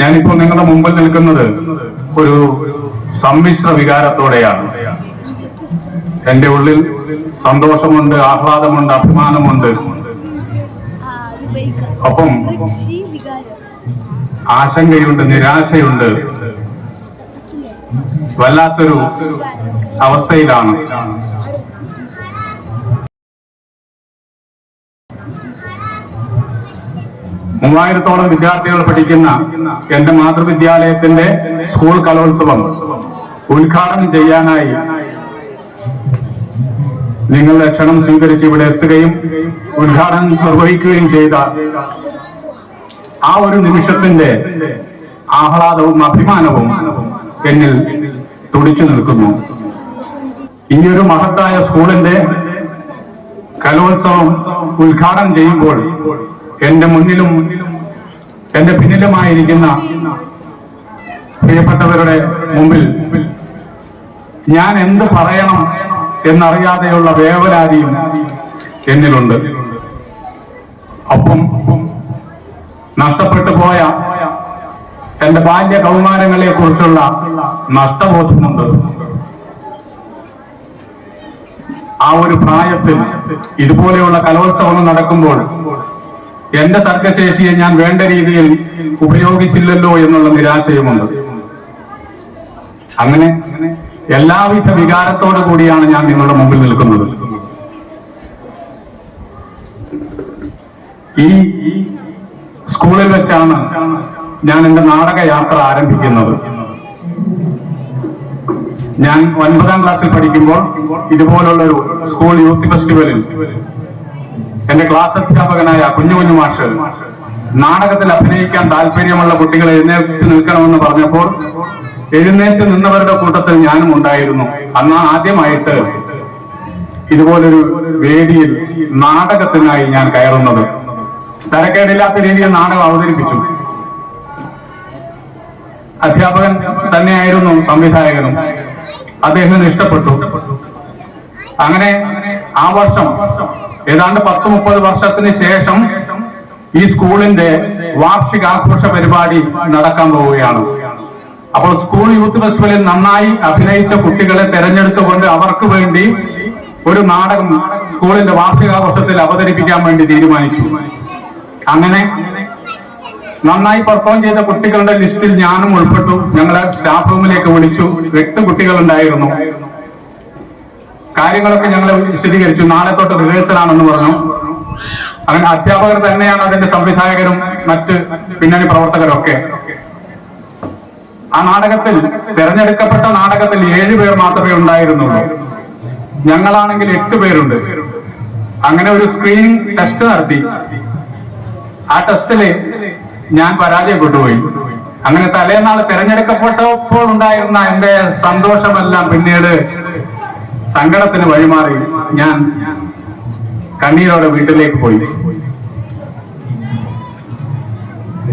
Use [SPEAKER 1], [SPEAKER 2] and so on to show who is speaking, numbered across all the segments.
[SPEAKER 1] ഞാനിപ്പോൾ നിങ്ങളുടെ മുമ്പിൽ നിൽക്കുന്നത് ഒരു സമ്മിശ്ര വികാരത്തോടെയാണ്. എന്റെ ഉള്ളിൽ സന്തോഷമുണ്ട് ആഹ്ലാദമുണ്ട് അഭിമാനമുണ്ട്. ഒപ്പം ആശങ്കയുണ്ട് നിരാശയുണ്ട്. വല്ലാത്തൊരു അവസ്ഥയിലാണ്. മൂവായിരത്തോളം വിദ്യാർത്ഥികൾ പഠിക്കുന്ന എന്റെ മാതൃവിദ്യാലയത്തിന്റെ സ്കൂൾ കലോത്സവം ഉദ്ഘാടനം ചെയ്യാനായി നിങ്ങളുടെ ക്ഷണം സ്വീകരിച്ച് ഇവിടെ എത്തുകയും ഉദ്ഘാടനം നിർവഹിക്കുകയും ചെയ്ത ആ ഒരു നിമിഷത്തിന്റെ ആഹ്ലാദവും അഭിമാനവും എന്നിൽ തുടിച്ചു നിൽക്കുന്നു. ഈ ഒരു മഹത്തായ സ്കൂളിന്റെ കലോത്സവം ഉദ്ഘാടനം ചെയ്യുമ്പോൾ എന്റെ മുന്നിലും എന്റെ പിന്നിലുമായിരിക്കുന്ന പ്രിയപ്പെട്ടവരുടെ മുമ്പിൽ ഞാൻ എന്ത് പറയണം എന്നറിയാതെയുള്ള വേവലാതിയും എന്നിലുണ്ട്. അപ്പം നഷ്ടപ്പെട്ടു പോയ എന്റെ ബാല്യ കൗമാരങ്ങളെ കുറിച്ചുള്ള നഷ്ടബോധമുണ്ട്. ആ ഒരു പ്രായത്തിൽ ഇതുപോലെയുള്ള കലോത്സവങ്ങൾ നടക്കുമ്പോൾ എന്റെ സർഗശേഷിയെ ഞാൻ വേണ്ട രീതിയിൽ ഉപയോഗിച്ചില്ലല്ലോ എന്നുള്ള നിരാശയുമുണ്ട്. അങ്ങനെ എല്ലാവിധ വികാരത്തോടു കൂടിയാണ് ഞാൻ നിങ്ങളുടെ മുമ്പിൽ നിൽക്കുന്നത്. ഈ സ്കൂളിൽ വെച്ചാണ് ഞാൻ എന്റെ നാടക യാത്ര ആരംഭിക്കുന്നത്. ഞാൻ ഒൻപതാം ക്ലാസ്സിൽ പഠിക്കുമ്പോൾ ഇതുപോലുള്ള ഒരു സ്കൂൾ യൂത്ത് ഫെസ്റ്റിവലിൽ എന്റെ ക്ലാസ് അധ്യാപകനായ കുഞ്ഞു കുഞ്ഞു മാഷ് നാടകത്തിൽ അഭിനയിക്കാൻ താല്പര്യമുള്ള കുട്ടികൾ എഴുന്നേറ്റ് നിൽക്കണമെന്ന് പറഞ്ഞപ്പോൾ എഴുന്നേറ്റ് നിന്നവരുടെ കൂട്ടത്തിൽ ഞാനും ഉണ്ടായിരുന്നു. അന്ന് ആദ്യമായിട്ട് ഇതുപോലൊരു വേദിയിൽ നാടകത്തിനായി ഞാൻ കയറുന്നത്. തരക്കേടില്ലാത്ത രീതിയിൽ നാടകം അവതരിപ്പിച്ചു. അധ്യാപകൻ തന്നെയായിരുന്നു സംവിധായകനും. അദ്ദേഹത്തിന് ഇഷ്ടപ്പെട്ടു. അങ്ങനെ ആ വർഷം ഏതാണ്ട് പത്ത് മുപ്പത് വർഷത്തിന് ശേഷം ഈ സ്കൂളിന്റെ വാർഷികാഘോഷ പരിപാടി നടക്കാൻ പോവുകയാണ്. അപ്പോൾ സ്കൂൾ യൂത്ത് ഫെസ്റ്റിവലിൽ നന്നായി അഭിനയിച്ച കുട്ടികളെ തെരഞ്ഞെടുത്തുകൊണ്ട് അവർക്ക് വേണ്ടി ഒരു നാടകം സ്കൂളിന്റെ വാർഷികാഘോഷത്തിൽ അവതരിപ്പിക്കാൻ വേണ്ടി തീരുമാനിച്ചു. അങ്ങനെ നന്നായി പെർഫോം ചെയ്ത കുട്ടികളുടെ ലിസ്റ്റിൽ ഞാനും ഉൾപ്പെട്ടു. ഞങ്ങളെ സ്റ്റാഫ് റൂമിലേക്ക് വിളിച്ചു. എട്ട് കുട്ടികളുണ്ടായിരുന്നു. കാര്യങ്ങളൊക്കെ ഞങ്ങൾ വിശദീകരിച്ചു. നാളെ തൊട്ട് റിഹേഴ്സൽ ആണെന്ന് പറഞ്ഞു. അങ്ങനെ അധ്യാപകർ തന്നെയാണ് അതിന്റെ സംവിധായകരും മറ്റ് പിന്നണി പ്രവർത്തകരും ഒക്കെ. ആ നാടകത്തിൽ തിരഞ്ഞെടുക്കപ്പെട്ട നാടകത്തിൽ ഏഴുപേർ മാത്രമേ ഉണ്ടായിരുന്നുള്ളൂ. ഞങ്ങളാണെങ്കിൽ എട്ട് പേരുണ്ട്. അങ്ങനെ ഒരു സ്ക്രീനിങ് ടെസ്റ്റ് നടത്തി. ആ ടെസ്റ്റിൽ ഞാൻ പരാജയപ്പെട്ടുപോയി അങ്ങനെ തലേന്നാൾ തെരഞ്ഞെടുക്കപ്പെട്ടപ്പോൾ ഉണ്ടായിരുന്ന എന്റെ സന്തോഷമെല്ലാം പിന്നീട് സങ്കടത്തിന് വഴിമാറി ഞാൻ കണ്ണീരോടെ വീട്ടിലേക്ക് പോയി.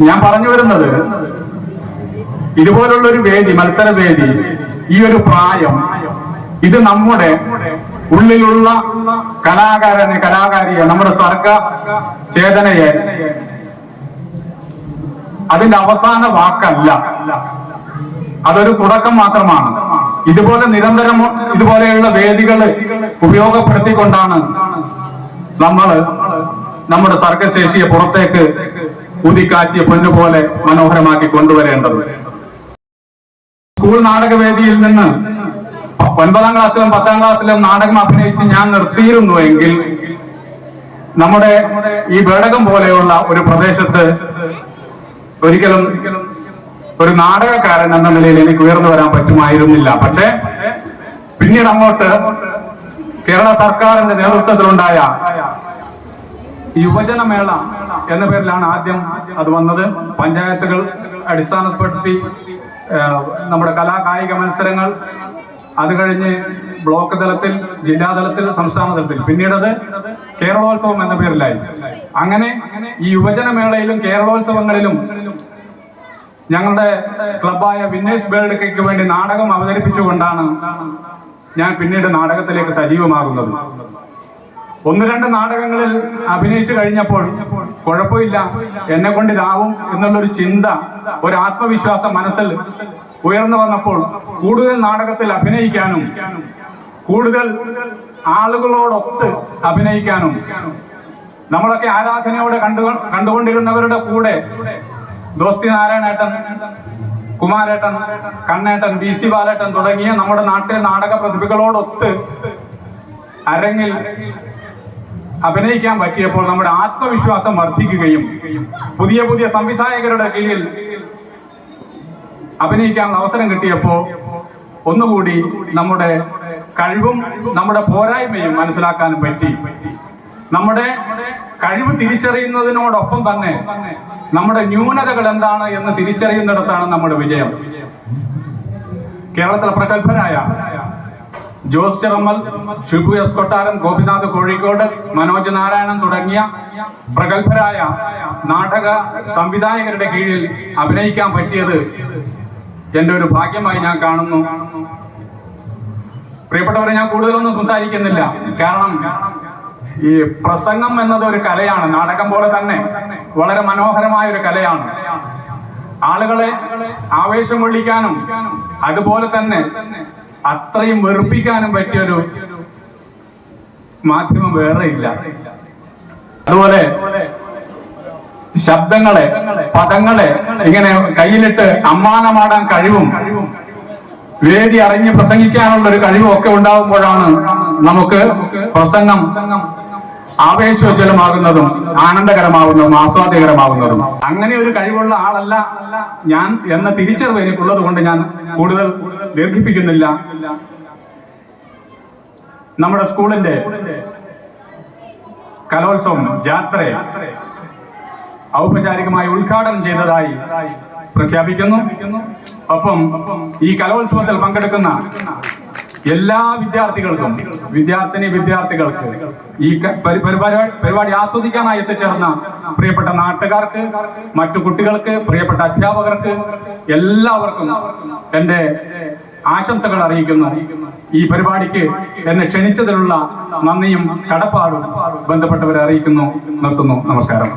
[SPEAKER 1] ഞാൻ പറഞ്ഞു വരുന്നത് ഇതുപോലുള്ള ഒരു വേദി മത്സര വേദി ഈ ഒരു പ്രായം ഇത് നമ്മുടെ ഉള്ളിലുള്ള കലാകാരനെ കലാകാരിയെ നമ്മുടെ സർഗ ചേതനയെ അതിന്റെ അവസാന വാക്കല്ല. അതൊരു തുടക്കം മാത്രമാണ്. ഇതുപോലെ നിരന്തരം ഇതുപോലെയുള്ള വേദികൾ ഉപയോഗപ്പെടുത്തിക്കൊണ്ടാണ് നമ്മൾ നമ്മുടെ സർഗശേഷിയെ പുറത്തേക്ക് ഉദിക്കാച്ചിയ പൊന്നുപോലെ മനോഹരമാക്കി കൊണ്ടുവരേണ്ടത്. സ്കൂൾ നാടകവേദിയിൽ നിന്ന് ഒൻപതാം ക്ലാസ്സിലും പത്താം ക്ലാസ്സിലും നാടകം അഭിനയിച്ച് ഞാൻ നിർത്തിയിരുന്നു എങ്കിൽ നമ്മുടെ ഈ ബേടകം പോലെയുള്ള ഒരു പ്രദേശത്ത് ഒരിക്കലും ഒരു നാടകക്കാരൻ എന്ന നിലയിൽ എനിക്ക് ഉയർന്നു വരാൻ പറ്റുമായിരുന്നില്ല. പക്ഷേ പിന്നീട് അങ്ങോട്ട് കേരള സർക്കാരിന്റെ നേതൃത്വത്തിലുണ്ടായ യുവജനമേള എന്ന പേരിലാണ് ആദ്യം അത് വന്നത്. പഞ്ചായത്തുകൾ അടിസ്ഥാനപ്പെടുത്തി നമ്മുടെ കലാകായിക മത്സരങ്ങൾ അത് കഴിഞ്ഞ് ബ്ലോക്ക് തലത്തിൽ ജില്ലാ തലത്തിൽ സംസ്ഥാന തലത്തിൽ. പിന്നീട് അത് കേരളോത്സവം എന്ന പേരിലായി. അങ്ങനെ ഈ യുവജനമേളയിലും കേരളോത്സവങ്ങളിലും ഞങ്ങളുടെ ക്ലബായ വിന്നേഴ്സ് വേൾഡ് വേണ്ടി നാടകം അവതരിപ്പിച്ചുകൊണ്ടാണ് ഞാൻ പിന്നീട് നാടകത്തിലേക്ക് സജീവമാകുന്നത്. ഒന്ന് രണ്ട് നാടകങ്ങളിൽ അഭിനയിച്ചു കഴിഞ്ഞപ്പോൾ കുഴപ്പമില്ല. എന്നെ കൊണ്ട് ഇതാവും എന്നുള്ളൊരു ചിന്ത ഒരു ആത്മവിശ്വാസം മനസ്സിൽ ഉയർന്നു വന്നപ്പോൾ കൂടുതൽ നാടകത്തിൽ അഭിനയിക്കാനും കൂടുതൽ ആളുകളോടൊത്ത് അഭിനയിക്കാനും നമ്മളൊക്കെ ആരാധനയോടെ കണ്ടു കണ്ടുകൊണ്ടിരുന്നവരുടെ കൂടെ ദോസ്തി നാരായണേട്ടൻ കുമാരേട്ടൻ കണ്ണേട്ടൻ ബി സി ബാലേട്ടൻ തുടങ്ങിയ നമ്മുടെ നാട്ടിലെ നാടക പ്രതിഭകളോടൊത്ത് അരങ്ങിൽ അഭിനയിക്കാൻ പറ്റിയപ്പോൾ നമ്മുടെ ആത്മവിശ്വാസം വർദ്ധിക്കുകയും പുതിയ പുതിയ സംവിധായകരുടെ കീഴിൽ അഭിനയിക്കാനുള്ള അവസരം കിട്ടിയപ്പോൾ ഒന്നുകൂടി നമ്മുടെ കഴിവും നമ്മുടെ പോരായ്മയും മനസ്സിലാക്കാനും പറ്റി. നമ്മുടെ കഴിവ് തിരിച്ചറിയുന്നതിനോടൊപ്പം തന്നെ നമ്മുടെ ന്യൂനതകൾ എന്താണ് എന്ന് തിരിച്ചറിയുന്നിടത്താണ് നമ്മുടെ വിജയം. കേരളത്തിലെ പ്രഗത്ഭരായ ജോസ് ചെറമ്മൽ ഷിബു എസ് കൊട്ടാരം ഗോപിനാഥ് കോഴിക്കോട് മനോജ് നാരായണൻ തുടങ്ങിയ പ്രഗത്ഭരായ നാടക സംവിധായകരുടെ കീഴിൽ അഭിനയിക്കാൻ പറ്റിയത് എന്റെ ഒരു ഭാഗ്യമായി ഞാൻ കാണുന്നു. പ്രിയപ്പെട്ടവരെ ഞാൻ കൂടുതലൊന്നും സംസാരിക്കുന്നില്ല. കാരണം ഈ പ്രസംഗം എന്നത് ഒരു കലയാണ് നാടകം പോലെ തന്നെ വളരെ മനോഹരമായ ഒരു കലയാണ്. ആളുകളെ ആവേശം കൊള്ളിക്കാനും അതുപോലെ തന്നെ അത്രയും വെറുപ്പിക്കാനും പറ്റിയൊരു മാധ്യമം വേറെ ഇല്ല. അതുപോലെ ശബ്ദങ്ങളെ പദങ്ങളെ ഇങ്ങനെ കയ്യിലിട്ട് അമ്മാനമാടാൻ കഴിവും വേദി അറിഞ്ഞ് പ്രസംഗിക്കാനുള്ള ഒരു കഴിവും ഒക്കെ ഉണ്ടാകുമ്പോഴാണ് നമുക്ക് പ്രസംഗം ആവേശോജ്വലമാകുന്നതും ആനന്ദകരമാകുന്നതും ആസ്വാദ്യകരമാകുന്നതും. അങ്ങനെ ഒരു കഴിവുള്ള ആളല്ല ഞാൻ എന്ന തിരിച്ചറിവ് എനിക്കുള്ളത് കൊണ്ട് ഞാൻ കൂടുതൽ ദീർഘിപ്പിക്കുന്നില്ല. നമ്മുടെ സ്കൂളിന്റെ കലോത്സവം ജാത്ര ഔപചാരികമായി ഉദ്ഘാടനം ചെയ്തതായി പ്രഖ്യാപിക്കുന്നു. ഒപ്പം ഈ കലോത്സവത്തിൽ പങ്കെടുക്കുന്ന എല്ലാ വിദ്യാർത്ഥികൾക്കും വിദ്യാർത്ഥിനി വിദ്യാർത്ഥികൾക്ക് ഈ പരിപാടി ആസ്വദിക്കാനായി എത്തിച്ചേർന്ന പ്രിയപ്പെട്ട നാട്ടുകാർക്ക് മറ്റു കുട്ടികൾക്ക് പ്രിയപ്പെട്ട അധ്യാപകർക്ക് എല്ലാവർക്കും എന്റെ ആശംസകൾ അറിയിക്കുന്നു. ഈ പരിപാടിക്ക് എന്നെ ക്ഷണിച്ചതിലുള്ള നന്ദിയും കടപ്പാടും ബന്ധപ്പെട്ടവരെ അറിയിക്കുന്നു. നിർത്തുന്നു. നമസ്കാരം.